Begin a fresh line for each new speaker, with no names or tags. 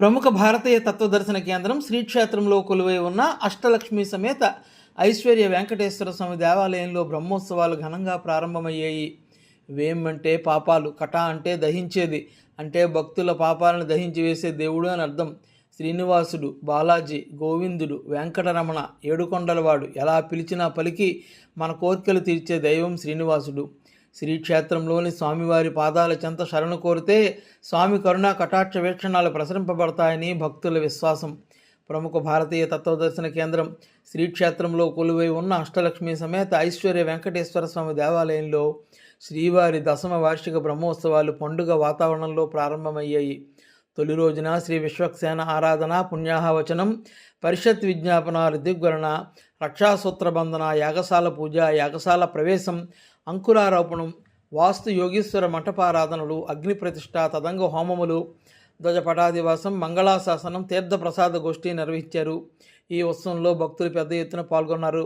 ప్రముఖ భారతీయ తత్వదర్శన కేంద్రం శ్రీక్షేత్రంలో కొలువై ఉన్న అష్టలక్ష్మి సమేత ఐశ్వర్య వెంకటేశ్వర స్వామి దేవాలయంలో బ్రహ్మోత్సవాలు ఘనంగా ప్రారంభమయ్యాయి. వేమంటే పాపాలు కట అంటే దహించేది. అంటే భక్తుల పాపాలను దహించి వేసే దేవుడు అని అర్థం. శ్రీనివాసుడు బాలాజీ గోవిందుడు వెంకటరమణ ఏడుకొండలవాడు ఎలా పిలిచినా పలికి మన కోరికలు తీర్చే దైవం శ్రీనివాసుడు. శ్రీక్షేత్రంలోని స్వామివారి పాదాల చెంత శరణు కోరితే స్వామి కరుణా కటాక్ష వీక్షణాలు ప్రసరింపబడతాయని భక్తుల విశ్వాసం. ప్రముఖ భారతీయ తత్వదర్శన కేంద్రం శ్రీక్షేత్రంలో కొలువై ఉన్న అష్టలక్ష్మి సమేత ఐశ్వర్య వెంకటేశ్వర స్వామి దేవాలయంలో శ్రీవారి దశమ వార్షిక బ్రహ్మోత్సవాలు పండుగ వాతావరణంలో ప్రారంభమయ్యాయి. తొలి రోజున శ్రీ విశ్వక్సేన ఆరాధన పుణ్యాహవచనం పరిషత్ విజ్ఞాపనాలు దిగ్వరణ రక్షాసూత్ర బంధన యాగశాల పూజ యాగశాల ప్రవేశం అంకురారోపణం వాస్తు యోగీశ్వర మంటపారాధనలు అగ్నిప్రతిష్ఠ తదంగ హోమములు ధ్వజపటాదివాసం మంగళాశాసనం తీర్థప్రసాద గోష్ఠి నిర్వహించారు. ఈ ఉత్సవంలో భక్తులు పెద్ద ఎత్తున పాల్గొన్నారు.